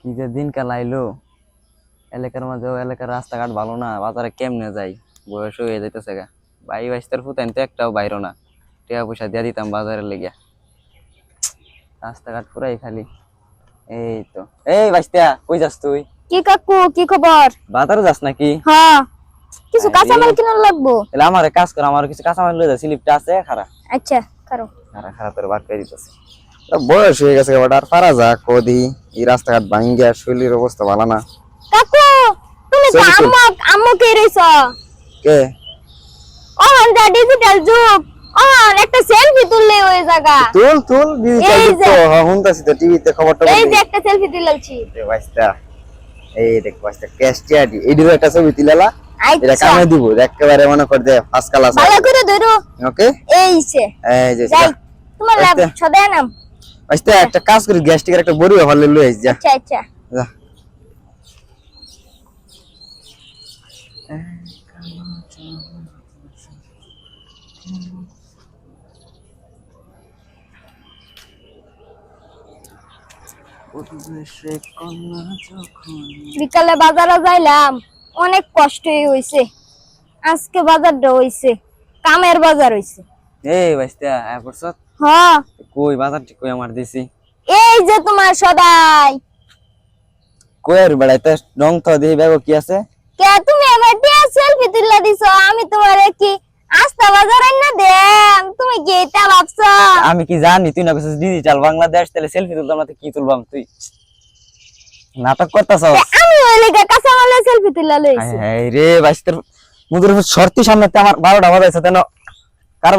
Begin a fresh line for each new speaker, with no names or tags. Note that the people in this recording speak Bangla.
কি যে দিনকাল আইলো এলাকার মাঝে এলাকার রাস্তাঘাট ভালো না বাজারে কেমনে যাই? বয়স হয়ে যাইতেছে গা। ভাই বাইশটার ফুতাইন তো একটাও বাইরো না। টাকা পয়সা দিয়ে দিতাম বাজারে লেগে রাস্তাঘাট পুরাই খালি। এই তো এই বাইশটা কই যাস তুই?
কি কাকু কি খবর?
বাজারে যাস নাকি?
হ্যাঁ। কিছু। কাঁচামাল কিনার লাগবো?
তাহলে আমার কাজ কর আমার কিছু কাঁচামাল লয়ে যা স্লিপটা আছে খারা
আচ্ছা করো
খারা খারা তোর বার করে দিতেছে। বয়স হয়ে গেছে এবার আর পারা যা কদি এই রাস্তাঘাট ভাঙ্গিয়া শৈলীর অবস্থা ভালো না।
কাকু তুমি তো। আম্মু আম্মু কে রইছ
কে?
ওহন যা ডিজিটাল যুগ। ওহন একটা সেলফি তুললে ওই জায়গা।
তুল তুল ডিজিটাল যুগ তো শুনতাছি তো টিভিতে খবরটা
এই যে একটা সেলফি তুলছি।
রে বাইস্তা এই দেখ বাইস্তা ক্যাশ টিয়াডি এইদিকে একটা ছবি তুলালা এটা
আচ্ছা।
কামে দিব একেবারে মনে কর দে ফার্স্ট ক্লাস
ভালো করে ধরো।
ওকে
এই সে
এই যে
তোমার
আচ্ছা।
সদায় নাম।
বাইস্তা একটা কাজ করি গ্যাস টিকের একটা বড়ি হলে লই আইস যা।
আচ্ছা আচ্ছা।
যা।
বিকালে বাজারে যাইলাম অনেক কষ্টই হইছে। আজকে বাজারটা হইছে কামের বাজার হইছে।
এই বাইস্তা
হ্যাঁ।
কই বাজার ঠিক কই আমার দিছি?
এই যে তোমার সদাই।
কই আর বেড়াই তো রং তো দিই ব্যাগ কি আছে?
কে তুমি এবার টিয়া সেলফি তুললা দিছো? আমি তোমারে কি আস্তা বাজার না দেম? তুমি কি এটা ভাবছ?
আমি কি জানি তুই না কিছু ডিজিটাল বাংলাদেশ তাহলে সেলফি তুলতাম না তো কি তুলবাম তুই? নাটক করতাছ
আমি ওই লেগে কাঁচা মালে সেলফি তুললা লইছি।
হাই রে বাইশ তোর মুদুর শর্তি সামনে আমার বারোটা বাজাইছে তেন